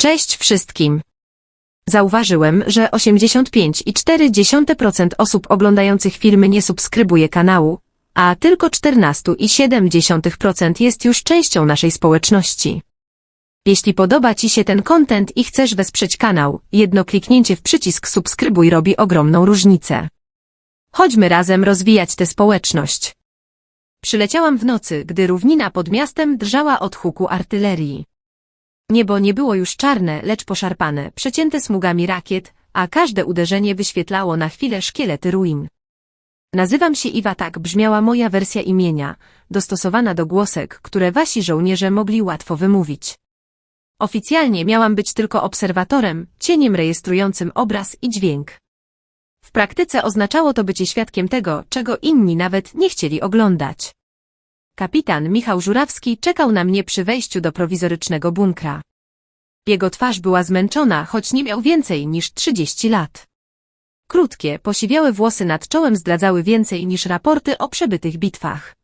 Cześć wszystkim. Zauważyłem, że 85,4% osób oglądających filmy nie subskrybuje kanału, a tylko 14,7% jest już częścią naszej społeczności. Jeśli podoba Ci się ten content i chcesz wesprzeć kanał, jedno kliknięcie w przycisk subskrybuj robi ogromną różnicę. Chodźmy razem rozwijać tę społeczność. Przyleciałam w nocy, gdy równina pod miastem drżała od huku artylerii. Niebo nie było już czarne, lecz poszarpane, przecięte smugami rakiet, a każde uderzenie wyświetlało na chwilę szkielety ruin. Nazywam się Iwa, tak brzmiała moja wersja imienia, dostosowana do głosek, które wasi żołnierze mogli łatwo wymówić. Oficjalnie miałam być tylko obserwatorem, cieniem rejestrującym obraz i dźwięk. W praktyce oznaczało to bycie świadkiem tego, czego inni nawet nie chcieli oglądać. Kapitan Michał Żurawski czekał na mnie przy wejściu do prowizorycznego bunkra. Jego twarz była zmęczona, choć nie miał więcej niż 30 lat. Krótkie, posiwiałe włosy nad czołem zdradzały więcej niż raporty o przebytych bitwach.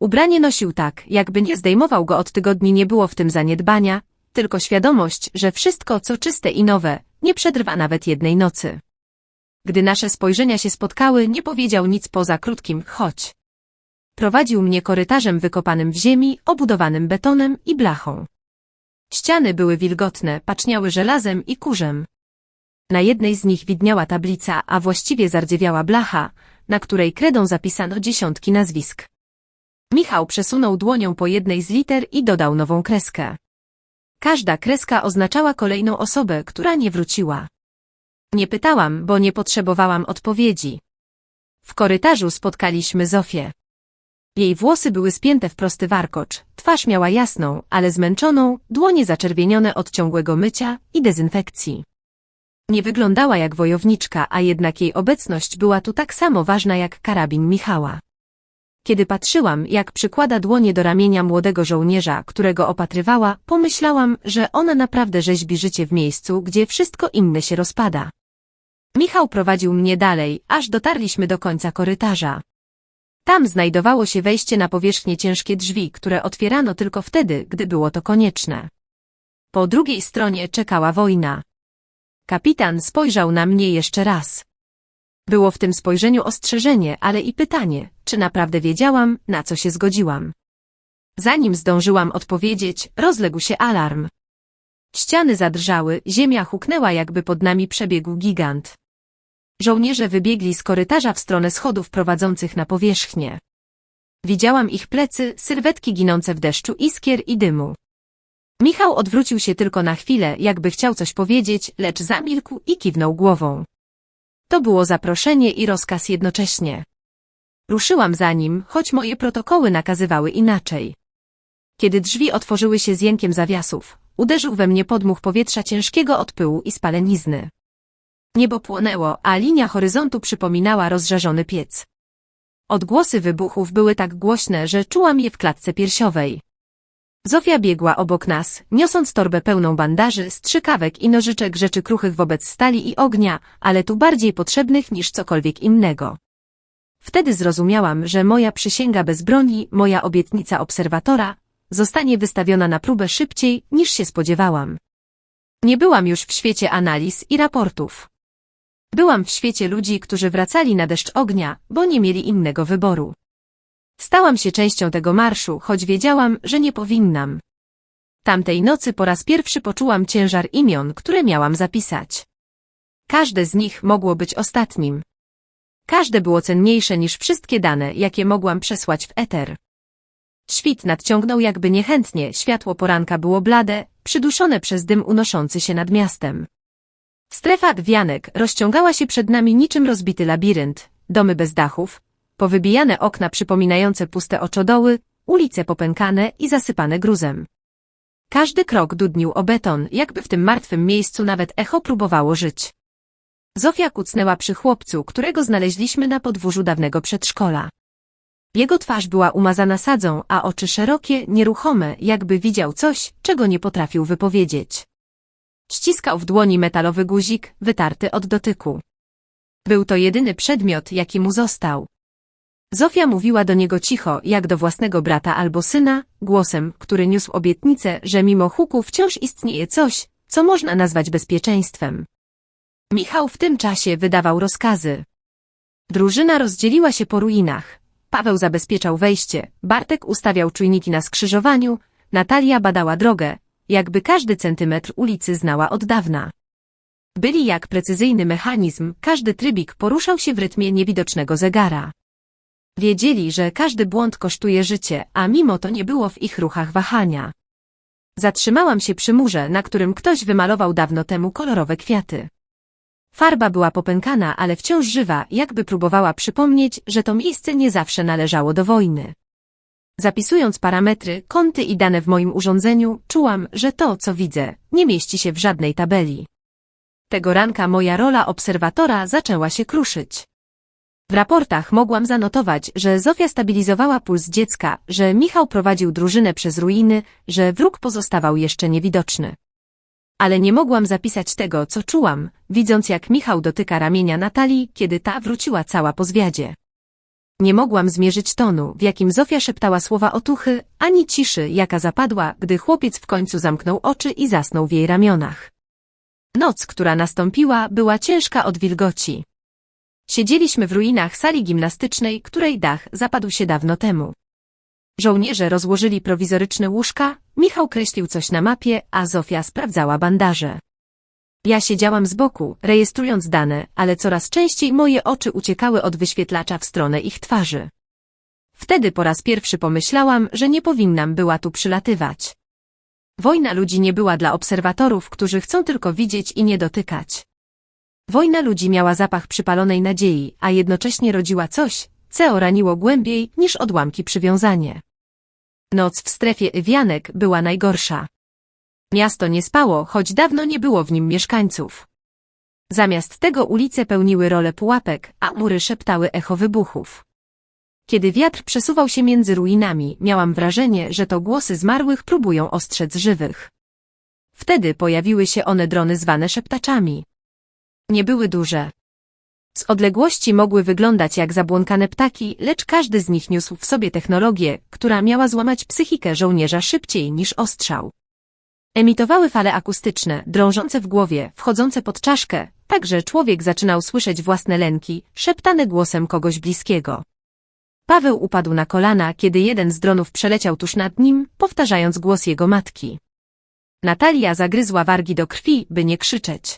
Ubranie nosił tak, jakby nie zdejmował go od tygodni nie było w tym zaniedbania, tylko świadomość, że wszystko, co czyste i nowe, nie przetrwa nawet jednej nocy. Gdy nasze spojrzenia się spotkały, nie powiedział nic poza krótkim chodź. Prowadził mnie korytarzem wykopanym w ziemi, obudowanym betonem i blachą. Ściany były wilgotne, paczniały żelazem i kurzem. Na jednej z nich widniała tablica, a właściwie zardzewiała blacha, na której kredą zapisano dziesiątki nazwisk. Michał przesunął dłonią po jednej z liter i dodał nową kreskę. Każda kreska oznaczała kolejną osobę, która nie wróciła. Nie pytałam, bo nie potrzebowałam odpowiedzi. W korytarzu spotkaliśmy Zofię. Jej włosy były spięte w prosty warkocz, twarz miała jasną, ale zmęczoną, dłonie zaczerwienione od ciągłego mycia i dezynfekcji. Nie wyglądała jak wojowniczka, a jednak jej obecność była tu tak samo ważna jak karabin Michała. Kiedy patrzyłam, jak przykłada dłonie do ramienia młodego żołnierza, którego opatrywała, pomyślałam, że ona naprawdę rzeźbi życie w miejscu, gdzie wszystko inne się rozpada. Michał prowadził mnie dalej, aż dotarliśmy do końca korytarza. Tam znajdowało się wejście na powierzchnię ciężkie drzwi, które otwierano tylko wtedy, gdy było to konieczne. Po drugiej stronie czekała wojna. Kapitan spojrzał na mnie jeszcze raz. Było w tym spojrzeniu ostrzeżenie, ale i pytanie, czy naprawdę wiedziałam, na co się zgodziłam. Zanim zdążyłam odpowiedzieć, rozległ się alarm. Ściany zadrżały, ziemia huknęła jakby pod nami przebiegł gigant. Żołnierze wybiegli z korytarza w stronę schodów prowadzących na powierzchnię. Widziałam ich plecy, sylwetki ginące w deszczu iskier i dymu. Michał odwrócił się tylko na chwilę, jakby chciał coś powiedzieć, lecz zamilkł i kiwnął głową. To było zaproszenie i rozkaz jednocześnie. Ruszyłam za nim, choć moje protokoły nakazywały inaczej. Kiedy drzwi otworzyły się z jękiem zawiasów, uderzył we mnie podmuch powietrza ciężkiego od pyłu i spalenizny. Niebo płonęło, a linia horyzontu przypominała rozżarzony piec. Odgłosy wybuchów były tak głośne, że czułam je w klatce piersiowej. Zofia biegła obok nas, niosąc torbę pełną bandaży, strzykawek i nożyczek rzeczy kruchych wobec stali i ognia, ale tu bardziej potrzebnych niż cokolwiek innego. Wtedy zrozumiałam, że moja przysięga bez broni, moja obietnica obserwatora, zostanie wystawiona na próbę szybciej, niż się spodziewałam. Nie byłam już w świecie analiz i raportów. Byłam w świecie ludzi, którzy wracali na deszcz ognia, bo nie mieli innego wyboru. Stałam się częścią tego marszu, choć wiedziałam, że nie powinnam. Tamtej nocy po raz pierwszy poczułam ciężar imion, które miałam zapisać. Każde z nich mogło być ostatnim. Każde było cenniejsze niż wszystkie dane, jakie mogłam przesłać w eter. Świt nadciągnął jakby niechętnie, światło poranka było blade, przyduszone przez dym unoszący się nad miastem. Strefa dwianek rozciągała się przed nami niczym rozbity labirynt, domy bez dachów, powybijane okna przypominające puste oczodoły, ulice popękane i zasypane gruzem. Każdy krok dudnił o beton, jakby w tym martwym miejscu nawet echo próbowało żyć. Zofia kucnęła przy chłopcu, którego znaleźliśmy na podwórzu dawnego przedszkola. Jego twarz była umazana sadzą, a oczy szerokie, nieruchome, jakby widział coś, czego nie potrafił wypowiedzieć. Ściskał w dłoni metalowy guzik, wytarty od dotyku. Był to jedyny przedmiot, jaki mu został. Zofia mówiła do niego cicho, jak do własnego brata albo syna, głosem, który niósł obietnicę, że mimo huku wciąż istnieje coś, co można nazwać bezpieczeństwem. Michał w tym czasie wydawał rozkazy. Drużyna rozdzieliła się po ruinach. Paweł zabezpieczał wejście, Bartek ustawiał czujniki na skrzyżowaniu, Natalia badała drogę, jakby każdy centymetr ulicy znała od dawna. Byli jak precyzyjny mechanizm, każdy trybik poruszał się w rytmie niewidocznego zegara. Wiedzieli, że każdy błąd kosztuje życie, a mimo to nie było w ich ruchach wahania. Zatrzymałam się przy murze, na którym ktoś wymalował dawno temu kolorowe kwiaty. Farba była popękana, ale wciąż żywa, jakby próbowała przypomnieć, że to miejsce nie zawsze należało do wojny. Zapisując parametry, kąty i dane w moim urządzeniu, czułam, że to, co widzę, nie mieści się w żadnej tabeli. Tego ranka moja rola obserwatora zaczęła się kruszyć. W raportach mogłam zanotować, że Zofia stabilizowała puls dziecka, że Michał prowadził drużynę przez ruiny, że wróg pozostawał jeszcze niewidoczny. Ale nie mogłam zapisać tego, co czułam, widząc jak Michał dotyka ramienia Natalii, kiedy ta wróciła cała po zwiadzie. Nie mogłam zmierzyć tonu, w jakim Zofia szeptała słowa otuchy, ani ciszy, jaka zapadła, gdy chłopiec w końcu zamknął oczy i zasnął w jej ramionach. Noc, która nastąpiła, była ciężka od wilgoci. Siedzieliśmy w ruinach sali gimnastycznej, której dach zapadł się dawno temu. Żołnierze rozłożyli prowizoryczne łóżka, Michał kreślił coś na mapie, a Zofia sprawdzała bandaże. Ja siedziałam z boku, rejestrując dane, ale coraz częściej moje oczy uciekały od wyświetlacza w stronę ich twarzy. Wtedy po raz pierwszy pomyślałam, że nie powinnam była tu przylatywać. Wojna ludzi nie była dla obserwatorów, którzy chcą tylko widzieć i nie dotykać. Wojna ludzi miała zapach przypalonej nadziei, a jednocześnie rodziła coś, co raniło głębiej niż odłamki przywiązanie. Noc w strefie Ewianek była najgorsza. Miasto nie spało, choć dawno nie było w nim mieszkańców. Zamiast tego ulice pełniły rolę pułapek, a mury szeptały echo wybuchów. Kiedy wiatr przesuwał się między ruinami, miałam wrażenie, że to głosy zmarłych próbują ostrzec żywych. Wtedy pojawiły się one drony zwane szeptaczami. Nie były duże. Z odległości mogły wyglądać jak zabłąkane ptaki, lecz każdy z nich niósł w sobie technologię, która miała złamać psychikę żołnierza szybciej niż ostrzał. Emitowały fale akustyczne, drążące w głowie, wchodzące pod czaszkę, tak że człowiek zaczynał słyszeć własne lęki, szeptane głosem kogoś bliskiego. Paweł upadł na kolana, kiedy jeden z dronów przeleciał tuż nad nim, powtarzając głos jego matki. Natalia zagryzła wargi do krwi, by nie krzyczeć.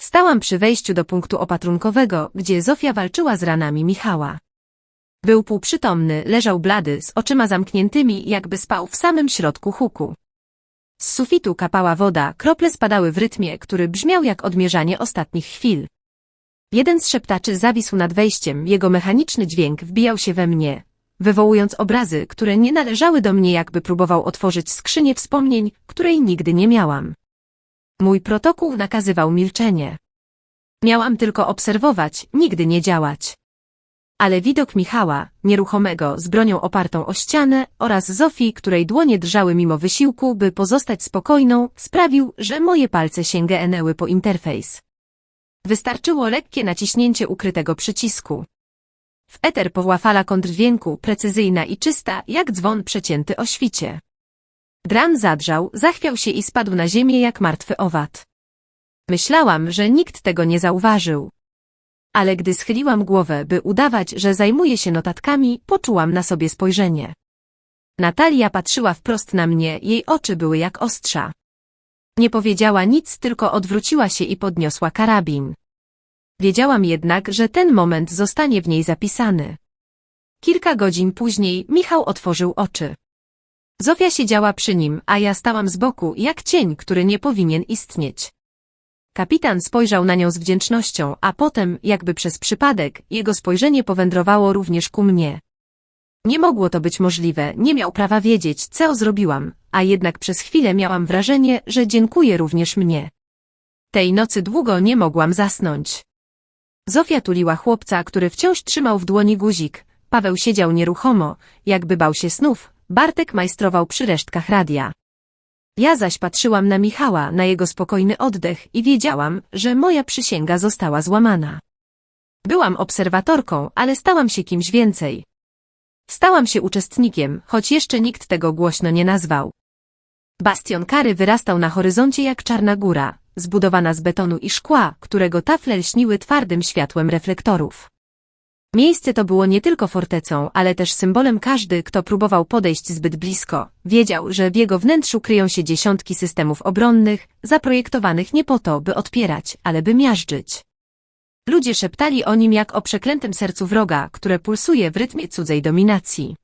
Stałam przy wejściu do punktu opatrunkowego, gdzie Zofia walczyła z ranami Michała. Był półprzytomny, leżał blady, z oczyma zamkniętymi, jakby spał w samym środku huku. Z sufitu kapała woda, krople spadały w rytmie, który brzmiał jak odmierzanie ostatnich chwil. Jeden z szeptaczy zawisł nad wejściem, jego mechaniczny dźwięk wbijał się we mnie, wywołując obrazy, które nie należały do mnie, jakby próbował otworzyć skrzynię wspomnień, której nigdy nie miałam. Mój protokół nakazywał milczenie. Miałam tylko obserwować, nigdy nie działać. Ale widok Michała, nieruchomego, z bronią opartą o ścianę, oraz Zofii, której dłonie drżały mimo wysiłku, by pozostać spokojną, sprawił, że moje palce sięgnęły po interfejs. Wystarczyło lekkie naciśnięcie ukrytego przycisku. W eter powła fala kontrdźwięku, precyzyjna i czysta, jak dzwon przecięty o świcie. Dran zadrżał, zachwiał się i spadł na ziemię jak martwy owad. Myślałam, że nikt tego nie zauważył. Ale gdy schyliłam głowę, by udawać, że zajmuję się notatkami, poczułam na sobie spojrzenie. Natalia patrzyła wprost na mnie, jej oczy były jak ostrza. Nie powiedziała nic, tylko odwróciła się i podniosła karabin. Wiedziałam jednak, że ten moment zostanie w niej zapisany. Kilka godzin później Michał otworzył oczy. Zofia siedziała przy nim, a ja stałam z boku, jak cień, który nie powinien istnieć. Kapitan spojrzał na nią z wdzięcznością, a potem, jakby przez przypadek, jego spojrzenie powędrowało również ku mnie. Nie mogło to być możliwe, nie miał prawa wiedzieć, co zrobiłam, a jednak przez chwilę miałam wrażenie, że dziękuję również mnie. Tej nocy długo nie mogłam zasnąć. Zofia tuliła chłopca, który wciąż trzymał w dłoni guzik. Paweł siedział nieruchomo, jakby bał się snów. Bartek majstrował przy resztkach radia. Ja zaś patrzyłam na Michała, na jego spokojny oddech i wiedziałam, że moja przysięga została złamana. Byłam obserwatorką, ale stałam się kimś więcej. Stałam się uczestnikiem, choć jeszcze nikt tego głośno nie nazwał. Bastion kary wyrastał na horyzoncie jak czarna góra, zbudowana z betonu i szkła, którego tafle lśniły twardym światłem reflektorów. Miejsce to było nie tylko fortecą, ale też symbolem każdy, kto próbował podejść zbyt blisko, wiedział, że w jego wnętrzu kryją się dziesiątki systemów obronnych, zaprojektowanych nie po to, by odpierać, ale by miażdżyć. Ludzie szeptali o nim jak o przeklętym sercu wroga, które pulsuje w rytmie cudzej dominacji.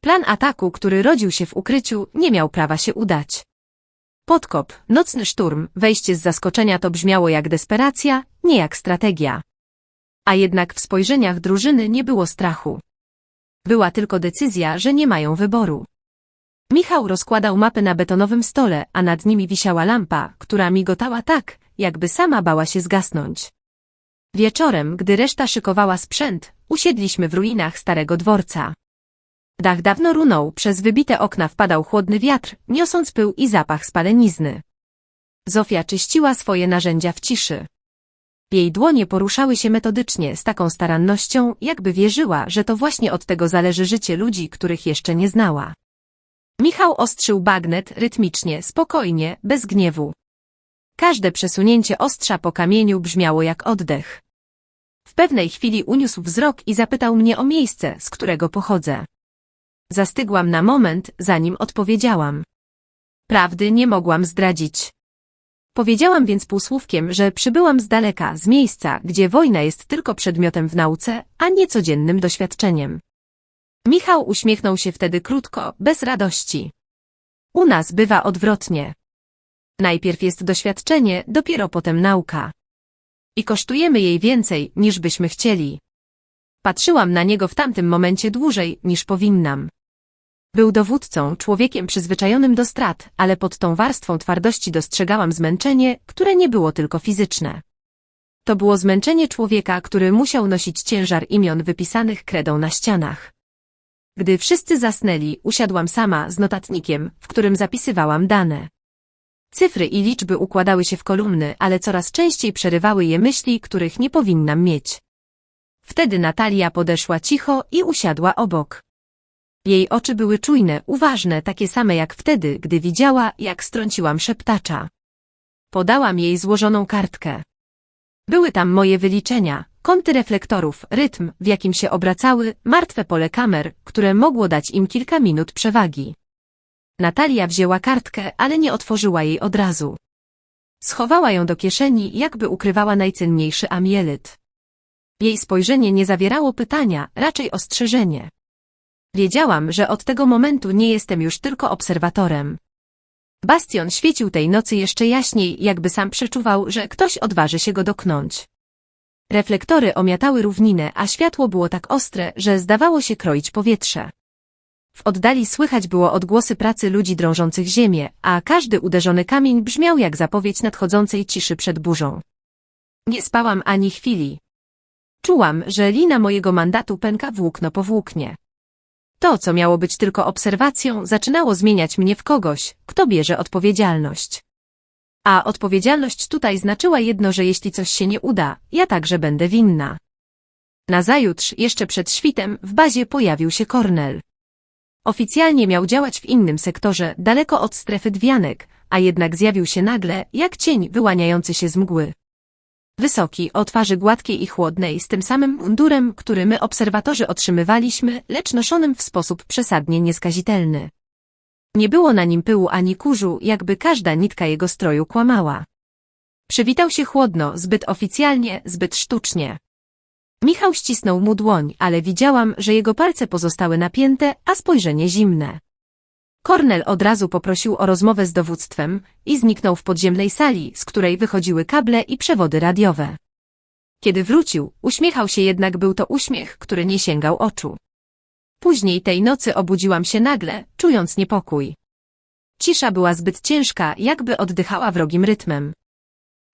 Plan ataku, który rodził się w ukryciu, nie miał prawa się udać. Podkop, nocny szturm, wejście z zaskoczenia to brzmiało jak desperacja, nie jak strategia. A jednak w spojrzeniach drużyny nie było strachu. Była tylko decyzja, że nie mają wyboru. Michał rozkładał mapy na betonowym stole, a nad nimi wisiała lampa, która migotała tak, jakby sama bała się zgasnąć. Wieczorem, gdy reszta szykowała sprzęt, usiedliśmy w ruinach starego dworca. Dach dawno runął, przez wybite okna wpadał chłodny wiatr, niosąc pył i zapach spalenizny. Zofia czyściła swoje narzędzia w ciszy. Jej dłonie poruszały się metodycznie, z taką starannością, jakby wierzyła, że to właśnie od tego zależy życie ludzi, których jeszcze nie znała. Michał ostrzył bagnet rytmicznie, spokojnie, bez gniewu. Każde przesunięcie ostrza po kamieniu brzmiało jak oddech. W pewnej chwili uniósł wzrok i zapytał mnie o miejsce, z którego pochodzę. Zastygłam na moment, zanim odpowiedziałam. Prawdy nie mogłam zdradzić. Powiedziałam więc półsłówkiem, że przybyłam z daleka, z miejsca, gdzie wojna jest tylko przedmiotem w nauce, a nie codziennym doświadczeniem. Michał uśmiechnął się wtedy krótko, bez radości. U nas bywa odwrotnie. Najpierw jest doświadczenie, dopiero potem nauka. I kosztujemy jej więcej, niż byśmy chcieli. Patrzyłam na niego w tamtym momencie dłużej, niż powinnam. Był dowódcą, człowiekiem przyzwyczajonym do strat, ale pod tą warstwą twardości dostrzegałam zmęczenie, które nie było tylko fizyczne. To było zmęczenie człowieka, który musiał nosić ciężar imion wypisanych kredą na ścianach. Gdy wszyscy zasnęli, usiadłam sama z notatnikiem, w którym zapisywałam dane. Cyfry i liczby układały się w kolumny, ale coraz częściej przerywały je myśli, których nie powinnam mieć. Wtedy Natalia podeszła cicho i usiadła obok. Jej oczy były czujne, uważne, takie same jak wtedy, gdy widziała, jak strąciłam szeptacza. Podałam jej złożoną kartkę. Były tam moje wyliczenia, kąty reflektorów, rytm, w jakim się obracały, martwe pole kamer, które mogło dać im kilka minut przewagi. Natalia wzięła kartkę, ale nie otworzyła jej od razu. Schowała ją do kieszeni, jakby ukrywała najcenniejszy amielit. Jej spojrzenie nie zawierało pytania, raczej ostrzeżenie. Wiedziałam, że od tego momentu nie jestem już tylko obserwatorem. Bastion świecił tej nocy jeszcze jaśniej, jakby sam przeczuwał, że ktoś odważy się go doknąć. Reflektory omiatały równinę, a światło było tak ostre, że zdawało się kroić powietrze. W oddali słychać było odgłosy pracy ludzi drążących ziemię, a każdy uderzony kamień brzmiał jak zapowiedź nadchodzącej ciszy przed burzą. Nie spałam ani chwili. Czułam, że lina mojego mandatu pęka włókno po włóknie. To, co miało być tylko obserwacją, zaczynało zmieniać mnie w kogoś, kto bierze odpowiedzialność. A odpowiedzialność tutaj znaczyła jedno, że jeśli coś się nie uda, ja także będę winna. Nazajutrz, jeszcze przed świtem, w bazie pojawił się Kornel. Oficjalnie miał działać w innym sektorze, daleko od strefy dwianek, a jednak zjawił się nagle, jak cień wyłaniający się z mgły. Wysoki, o twarzy gładkiej i chłodnej, z tym samym mundurem, który my obserwatorzy otrzymywaliśmy, lecz noszonym w sposób przesadnie nieskazitelny. Nie było na nim pyłu ani kurzu, jakby każda nitka jego stroju kłamała. Przywitał się chłodno, zbyt oficjalnie, zbyt sztucznie. Michał ścisnął mu dłoń, ale widziałam, że jego palce pozostały napięte, a spojrzenie zimne. Kornel od razu poprosił o rozmowę z dowództwem i zniknął w podziemnej sali, z której wychodziły kable i przewody radiowe. Kiedy wrócił, uśmiechał się jednak był to uśmiech, który nie sięgał oczu. Później tej nocy obudziłam się nagle, czując niepokój. Cisza była zbyt ciężka, jakby oddychała wrogim rytmem.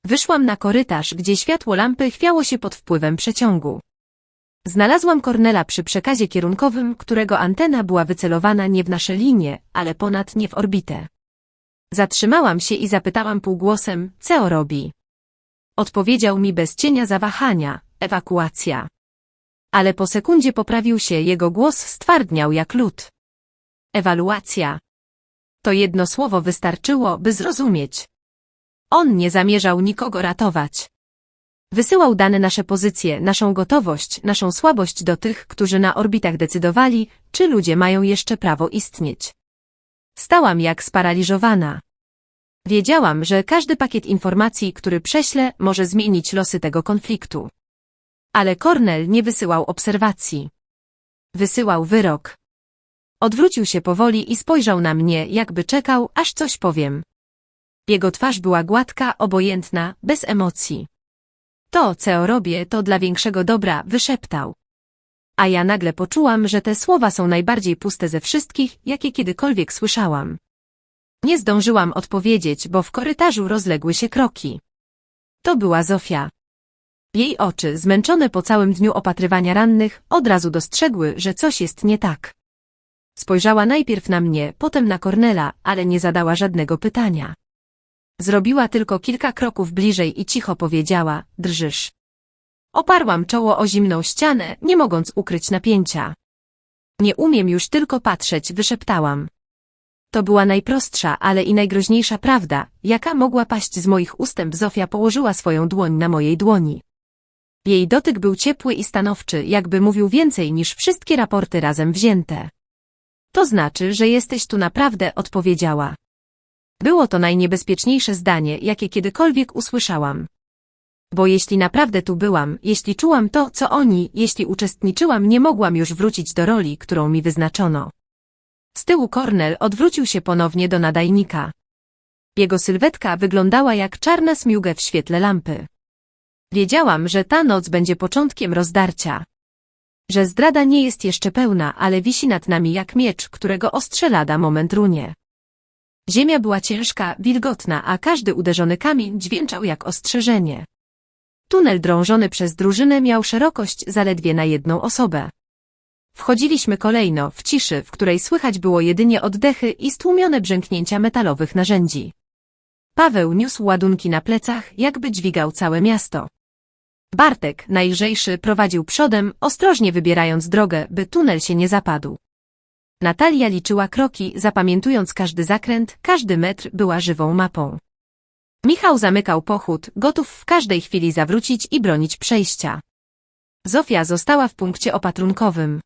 Wyszłam na korytarz, gdzie światło lampy chwiało się pod wpływem przeciągu. Znalazłam Kornela przy przekazie kierunkowym, którego antena była wycelowana nie w nasze linie, ale ponad nie w orbitę. Zatrzymałam się i zapytałam półgłosem, co robi. Odpowiedział mi bez cienia zawahania, ewakuacja. Ale po sekundzie poprawił się, jego głos stwardniał jak lód. Ewaluacja. To jedno słowo wystarczyło, by zrozumieć. On nie zamierzał nikogo ratować. Wysyłał dane nasze pozycje, naszą gotowość, naszą słabość do tych, którzy na orbitach decydowali, czy ludzie mają jeszcze prawo istnieć. Stałam jak sparaliżowana. Wiedziałam, że każdy pakiet informacji, który prześlę, może zmienić losy tego konfliktu. Ale Cornell nie wysyłał obserwacji. Wysyłał wyrok. Odwrócił się powoli i spojrzał na mnie, jakby czekał, aż coś powiem. Jego twarz była gładka, obojętna, bez emocji. To, co robię, to dla większego dobra, wyszeptał. A ja nagle poczułam, że te słowa są najbardziej puste ze wszystkich, jakie kiedykolwiek słyszałam. Nie zdążyłam odpowiedzieć, bo w korytarzu rozległy się kroki. To była Zofia. Jej oczy, zmęczone po całym dniu opatrywania rannych, od razu dostrzegły, że coś jest nie tak. Spojrzała najpierw na mnie, potem na Kornela, ale nie zadała żadnego pytania. Zrobiła tylko kilka kroków bliżej i cicho powiedziała, drżysz. Oparłam czoło o zimną ścianę, nie mogąc ukryć napięcia. Nie umiem już tylko patrzeć, wyszeptałam. To była najprostsza, ale i najgroźniejsza prawda, jaka mogła paść z moich ustęp. Zofia położyła swoją dłoń na mojej dłoni. Jej dotyk był ciepły i stanowczy, jakby mówił więcej niż wszystkie raporty razem wzięte. To znaczy, że jesteś tu naprawdę, odpowiedziała. Było to najniebezpieczniejsze zdanie, jakie kiedykolwiek usłyszałam. Bo jeśli naprawdę tu byłam, jeśli czułam to, co oni, jeśli uczestniczyłam, nie mogłam już wrócić do roli, którą mi wyznaczono. Z tyłu Cornell odwrócił się ponownie do nadajnika. Jego sylwetka wyglądała jak czarna smiuga w świetle lampy. Wiedziałam, że ta noc będzie początkiem rozdarcia. Że zdrada nie jest jeszcze pełna, ale wisi nad nami jak miecz, którego ostrze lada moment runie. Ziemia była ciężka, wilgotna, a każdy uderzony kamień dźwięczał jak ostrzeżenie. Tunel drążony przez drużynę miał szerokość zaledwie na jedną osobę. Wchodziliśmy kolejno, w ciszy, w której słychać było jedynie oddechy i stłumione brzęknięcia metalowych narzędzi. Paweł niósł ładunki na plecach, jakby dźwigał całe miasto. Bartek, najlżejszy, prowadził przodem, ostrożnie wybierając drogę, by tunel się nie zapadł. Natalia liczyła kroki, zapamiętując każdy zakręt, każdy metr była żywą mapą. Michał zamykał pochód, gotów w każdej chwili zawrócić i bronić przejścia. Zofia została w punkcie opatrunkowym.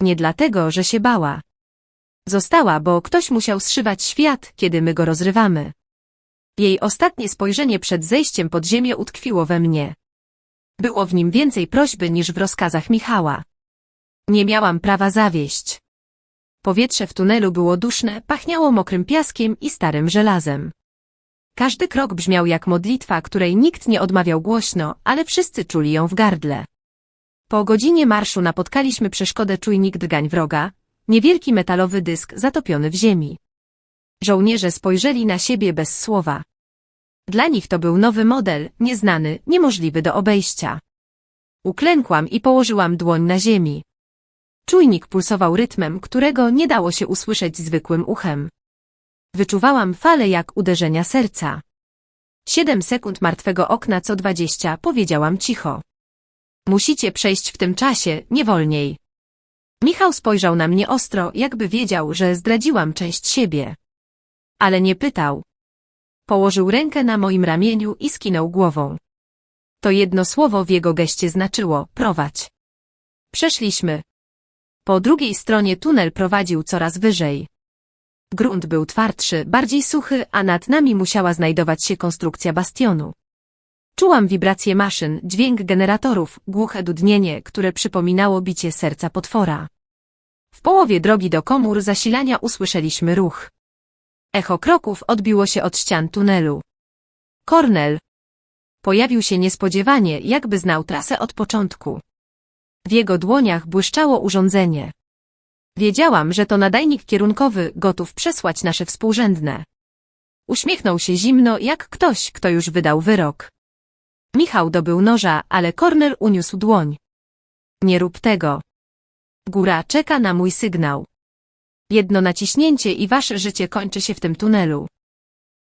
Nie dlatego, że się bała. Została, bo ktoś musiał zszywać świat, kiedy my go rozrywamy. Jej ostatnie spojrzenie przed zejściem pod ziemię utkwiło we mnie. Było w nim więcej prośby niż w rozkazach Michała. Nie miałam prawa zawieść. Powietrze w tunelu było duszne, pachniało mokrym piaskiem i starym żelazem. Każdy krok brzmiał jak modlitwa, której nikt nie odmawiał głośno, ale wszyscy czuli ją w gardle. Po godzinie marszu napotkaliśmy przeszkodę czujnik drgań wroga, niewielki metalowy dysk zatopiony w ziemi. Żołnierze spojrzeli na siebie bez słowa. Dla nich to był nowy model, nieznany, niemożliwy do obejścia. Uklękłam i położyłam dłoń na ziemi. Czujnik pulsował rytmem, którego nie dało się usłyszeć zwykłym uchem. Wyczuwałam fale jak uderzenia serca. Siedem sekund martwego okna co dwadzieścia, powiedziałam cicho. Musicie przejść w tym czasie, nie wolniej. Michał spojrzał na mnie ostro, jakby wiedział, że zdradziłam część siebie. Ale nie pytał. Położył rękę na moim ramieniu i skinął głową. To jedno słowo w jego geście znaczyło, prowadź. Przeszliśmy. Po drugiej stronie tunel prowadził coraz wyżej. Grunt był twardszy, bardziej suchy, a nad nami musiała znajdować się konstrukcja bastionu. Czułam wibracje maszyn, dźwięk generatorów, głuche dudnienie, które przypominało bicie serca potwora. W połowie drogi do komór zasilania usłyszeliśmy ruch. Echo kroków odbiło się od ścian tunelu. Cornell. Pojawił się niespodziewanie, jakby znał trasę od początku. W jego dłoniach błyszczało urządzenie. Wiedziałam, że to nadajnik kierunkowy, gotów przesłać nasze współrzędne. Uśmiechnął się zimno, jak ktoś, kto już wydał wyrok. Michał dobył noża, ale Cornel uniósł dłoń. Nie rób tego. Góra czeka na mój sygnał. Jedno naciśnięcie i wasze życie kończy się w tym tunelu.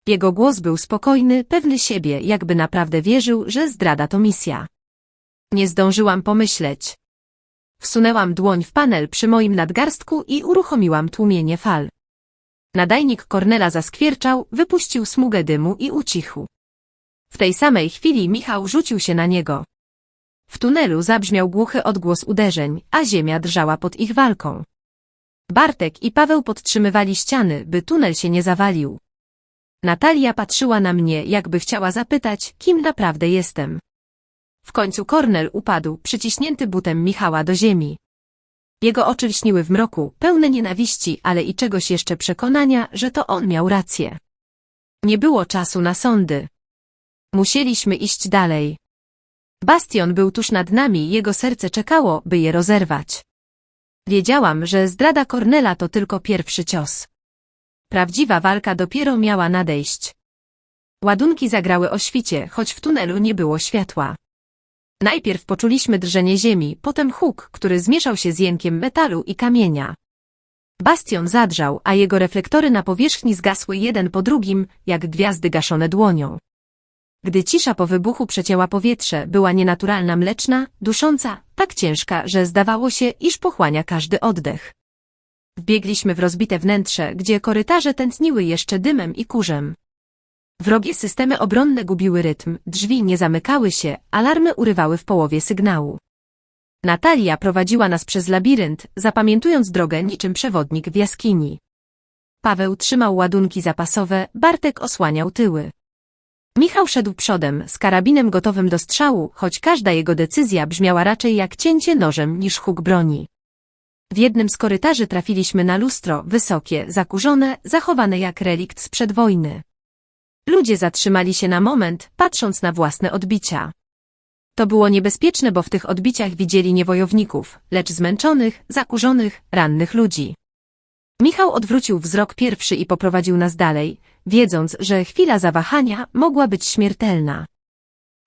Jego głos był spokojny, pewny siebie, jakby naprawdę wierzył, że zdrada to misja. Nie zdążyłam pomyśleć. Wsunęłam dłoń w panel przy moim nadgarstku i uruchomiłam tłumienie fal. Nadajnik Kornela zaskwierczał, wypuścił smugę dymu i ucichł. W tej samej chwili Michał rzucił się na niego. W tunelu zabrzmiał głuchy odgłos uderzeń, a ziemia drżała pod ich walką. Bartek i Paweł podtrzymywali ściany, by tunel się nie zawalił. Natalia patrzyła na mnie, jakby chciała zapytać, kim naprawdę jestem. W końcu Kornel upadł, przyciśnięty butem Michała do ziemi. Jego oczy lśniły w mroku, pełne nienawiści, ale i czegoś jeszcze przekonania, że to on miał rację. Nie było czasu na sądy. Musieliśmy iść dalej. Bastion był tuż nad nami, jego serce czekało, by je rozerwać. Wiedziałam, że zdrada Kornela to tylko pierwszy cios. Prawdziwa walka dopiero miała nadejść. Ładunki zagrały o świcie, choć w tunelu nie było światła. Najpierw poczuliśmy drżenie ziemi, potem huk, który zmieszał się z jękiem metalu i kamienia. Bastion zadrżał, a jego reflektory na powierzchni zgasły jeden po drugim, jak gwiazdy gaszone dłonią. Gdy cisza po wybuchu przecięła powietrze, była nienaturalna mleczna, dusząca, tak ciężka, że zdawało się, iż pochłania każdy oddech. Wbiegliśmy w rozbite wnętrze, gdzie korytarze tętniły jeszcze dymem i kurzem. Wrogie systemy obronne gubiły rytm, drzwi nie zamykały się, alarmy urywały w połowie sygnału. Natalia prowadziła nas przez labirynt, zapamiętując drogę niczym przewodnik w jaskini. Paweł trzymał ładunki zapasowe, Bartek osłaniał tyły. Michał szedł przodem, z karabinem gotowym do strzału, choć każda jego decyzja brzmiała raczej jak cięcie nożem niż huk broni. W jednym z korytarzy trafiliśmy na lustro, wysokie, zakurzone, zachowane jak relikt sprzed wojny. Ludzie zatrzymali się na moment, patrząc na własne odbicia. To było niebezpieczne, bo w tych odbiciach widzieli nie wojowników, lecz zmęczonych, zakurzonych, rannych ludzi. Michał odwrócił wzrok pierwszy i poprowadził nas dalej, wiedząc, że chwila zawahania mogła być śmiertelna.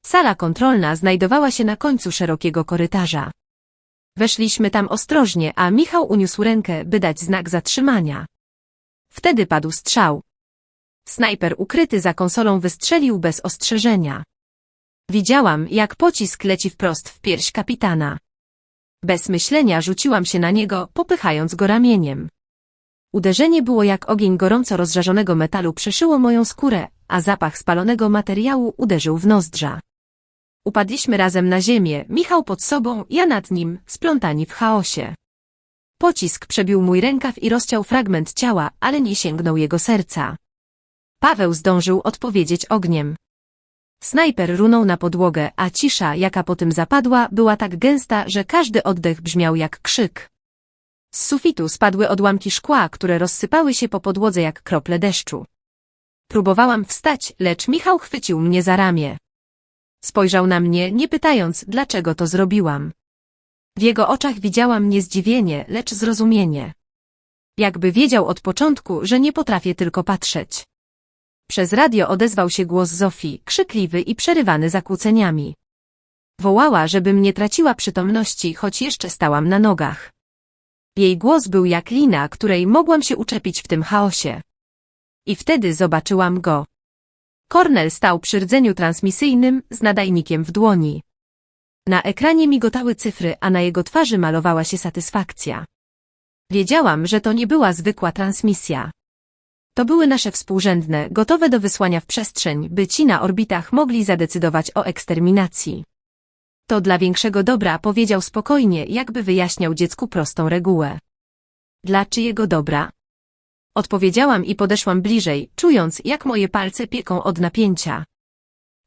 Sala kontrolna znajdowała się na końcu szerokiego korytarza. Weszliśmy tam ostrożnie, a Michał uniósł rękę, by dać znak zatrzymania. Wtedy padł strzał. Snajper ukryty za konsolą wystrzelił bez ostrzeżenia. Widziałam, jak pocisk leci wprost w pierś kapitana. Bez myślenia rzuciłam się na niego, popychając go ramieniem. Uderzenie było jak ogień gorąco rozżarzonego metalu przeszyło moją skórę, a zapach spalonego materiału uderzył w nozdrza. Upadliśmy razem na ziemię, Michał pod sobą, ja nad nim, splątani w chaosie. Pocisk przebił mój rękaw i rozciął fragment ciała, ale nie sięgnął jego serca. Paweł zdążył odpowiedzieć ogniem. Snajper runął na podłogę, a cisza, jaka po tym zapadła, była tak gęsta, że każdy oddech brzmiał jak krzyk. Z sufitu spadły odłamki szkła, które rozsypały się po podłodze jak krople deszczu. Próbowałam wstać, lecz Michał chwycił mnie za ramię. Spojrzał na mnie, nie pytając, dlaczego to zrobiłam. W jego oczach widziałam nie zdziwienie, lecz zrozumienie. Jakby wiedział od początku, że nie potrafię tylko patrzeć. Przez radio odezwał się głos Zofii, krzykliwy i przerywany zakłóceniami. Wołała, żebym nie traciła przytomności, choć jeszcze stałam na nogach. Jej głos był jak lina, której mogłam się uczepić w tym chaosie. I wtedy zobaczyłam go. Kornel stał przy rdzeniu transmisyjnym z nadajnikiem w dłoni. Na ekranie migotały cyfry, a na jego twarzy malowała się satysfakcja. Wiedziałam, że to nie była zwykła transmisja. To były nasze współrzędne, gotowe do wysłania w przestrzeń, by ci na orbitach mogli zadecydować o eksterminacji. To dla większego dobra powiedział spokojnie, jakby wyjaśniał dziecku prostą regułę. Dla czyjego dobra? Odpowiedziałam i podeszłam bliżej, czując, jak moje palce pieką od napięcia.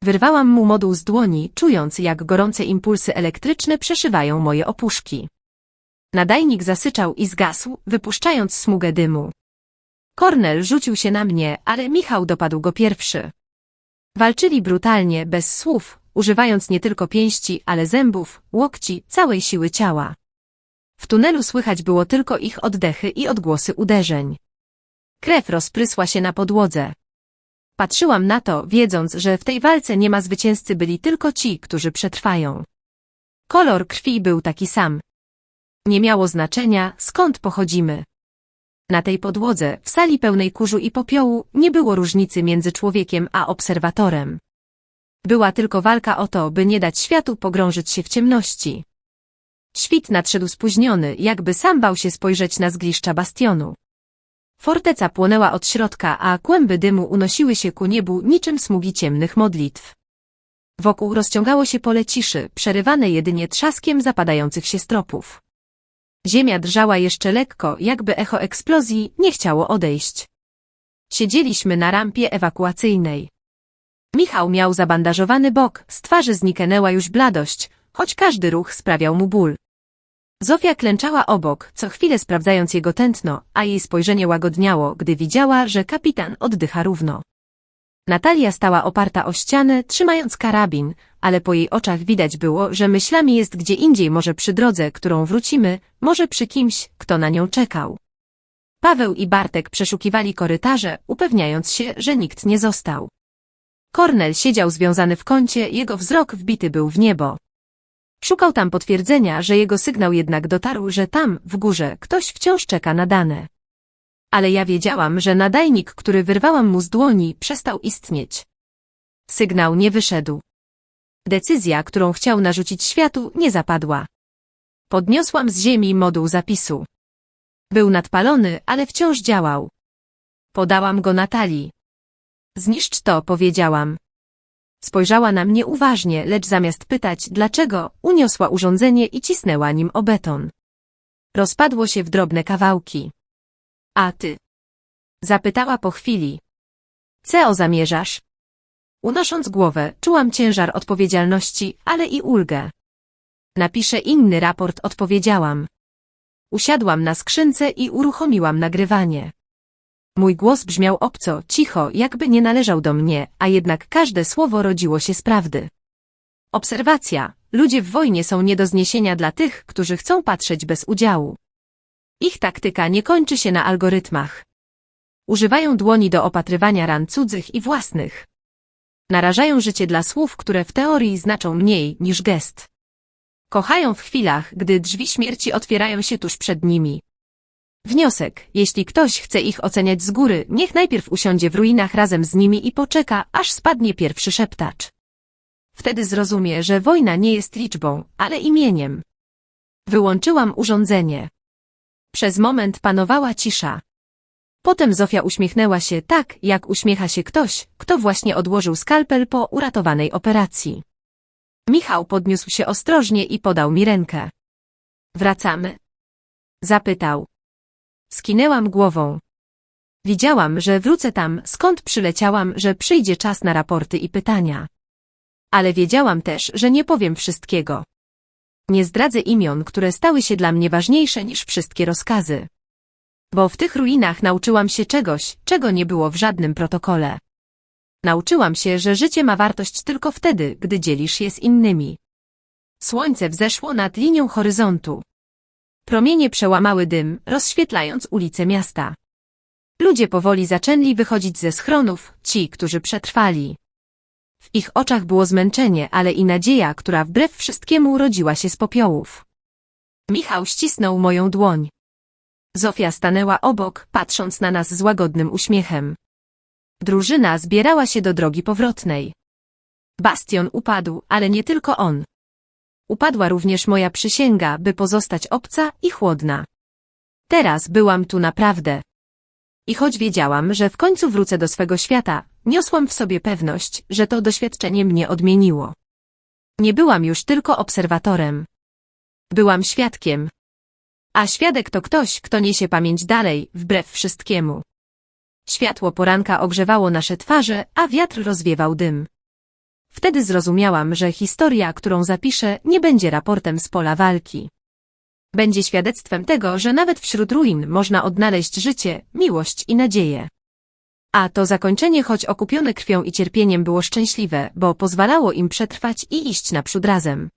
Wyrwałam mu moduł z dłoni, czując, jak gorące impulsy elektryczne przeszywają moje opuszki. Nadajnik zasyczał i zgasł, wypuszczając smugę dymu. Kornel rzucił się na mnie, ale Michał dopadł go pierwszy. Walczyli brutalnie, bez słów, używając nie tylko pięści, ale zębów, łokci, całej siły ciała. W tunelu słychać było tylko ich oddechy i odgłosy uderzeń. Krew rozprysła się na podłodze. Patrzyłam na to, wiedząc, że w tej walce nie ma zwycięzcy byli tylko ci, którzy przetrwają. Kolor krwi był taki sam. Nie miało znaczenia, skąd pochodzimy. Na tej podłodze, w sali pełnej kurzu i popiołu, nie było różnicy między człowiekiem a obserwatorem. Była tylko walka o to, by nie dać światu pogrążyć się w ciemności. Świt nadszedł spóźniony, jakby sam bał się spojrzeć na zgliszcza bastionu. Forteca płonęła od środka, a kłęby dymu unosiły się ku niebu niczym smugi ciemnych modlitw. Wokół rozciągało się pole ciszy, przerywane jedynie trzaskiem zapadających się stropów. Ziemia drżała jeszcze lekko, jakby echo eksplozji nie chciało odejść. Siedzieliśmy na rampie ewakuacyjnej. Michał miał zabandażowany bok, z twarzy zniknęła już bladość, choć każdy ruch sprawiał mu ból. Zofia klęczała obok, co chwilę sprawdzając jego tętno, a jej spojrzenie łagodniało, gdy widziała, że kapitan oddycha równo. Natalia stała oparta o ścianę, trzymając karabin, ale po jej oczach widać było, że myślami jest gdzie indziej, może przy drodze, którą wrócimy, może przy kimś, kto na nią czekał. Paweł i Bartek przeszukiwali korytarze, upewniając się, że nikt nie został. Kornel siedział związany w kącie, jego wzrok wbity był w niebo. Szukał tam potwierdzenia, że jego sygnał jednak dotarł, że tam, w górze, ktoś wciąż czeka na dane. Ale ja wiedziałam, że nadajnik, który wyrwałam mu z dłoni, przestał istnieć. Sygnał nie wyszedł. Decyzja, którą chciał narzucić światu, nie zapadła. Podniosłam z ziemi moduł zapisu. Był nadpalony, ale wciąż działał. Podałam go Natalii. Zniszcz to, powiedziałam. Spojrzała na mnie uważnie, lecz zamiast pytać, dlaczego, uniosła urządzenie i cisnęła nim o beton. Rozpadło się w drobne kawałki. A ty? Zapytała po chwili. Co zamierzasz? Unosząc głowę, czułam ciężar odpowiedzialności, ale i ulgę. Napiszę inny raport, odpowiedziałam. Usiadłam na skrzynce i uruchomiłam nagrywanie. Mój głos brzmiał obco, cicho, jakby nie należał do mnie, a jednak każde słowo rodziło się z prawdy. Obserwacja. Ludzie w wojnie są nie do zniesienia dla tych, którzy chcą patrzeć bez udziału. Ich taktyka nie kończy się na algorytmach. Używają dłoni do opatrywania ran cudzych i własnych. Narażają życie dla słów, które w teorii znaczą mniej niż gest. Kochają w chwilach, gdy drzwi śmierci otwierają się tuż przed nimi. Wniosek, jeśli ktoś chce ich oceniać z góry, niech najpierw usiądzie w ruinach razem z nimi i poczeka, aż spadnie pierwszy szeptacz. Wtedy zrozumie, że wojna nie jest liczbą, ale imieniem. Wyłączyłam urządzenie. Przez moment panowała cisza. Potem Zofia uśmiechnęła się tak, jak uśmiecha się ktoś, kto właśnie odłożył skalpel po uratowanej operacji. Michał podniósł się ostrożnie i podał mi rękę. Wracamy? Zapytał. Skinęłam głową. Widziałam, że wrócę tam, skąd przyleciałam, że przyjdzie czas na raporty i pytania. Ale wiedziałam też, że nie powiem wszystkiego. Nie zdradzę imion, które stały się dla mnie ważniejsze niż wszystkie rozkazy. Bo w tych ruinach nauczyłam się czegoś, czego nie było w żadnym protokole. Nauczyłam się, że życie ma wartość tylko wtedy, gdy dzielisz je z innymi. Słońce wzeszło nad linią horyzontu. Promienie przełamały dym, rozświetlając ulice miasta. Ludzie powoli zaczęli wychodzić ze schronów, ci, którzy przetrwali. W ich oczach było zmęczenie, ale i nadzieja, która wbrew wszystkiemu urodziła się z popiołów. Michał ścisnął moją dłoń. Zofia stanęła obok, patrząc na nas z łagodnym uśmiechem. Drużyna zbierała się do drogi powrotnej. Bastion upadł, ale nie tylko on. Upadła również moja przysięga, by pozostać obca i chłodna. Teraz byłam tu naprawdę. I choć wiedziałam, że w końcu wrócę do swego świata, niosłam w sobie pewność, że to doświadczenie mnie odmieniło. Nie byłam już tylko obserwatorem. Byłam świadkiem. A świadek to ktoś, kto niesie pamięć dalej, wbrew wszystkiemu. Światło poranka ogrzewało nasze twarze, a wiatr rozwiewał dym. Wtedy zrozumiałam, że historia, którą zapiszę, nie będzie raportem z pola walki. Będzie świadectwem tego, że nawet wśród ruin można odnaleźć życie, miłość i nadzieję. A to zakończenie, choć okupione krwią i cierpieniem, było szczęśliwe, bo pozwalało im przetrwać i iść naprzód razem.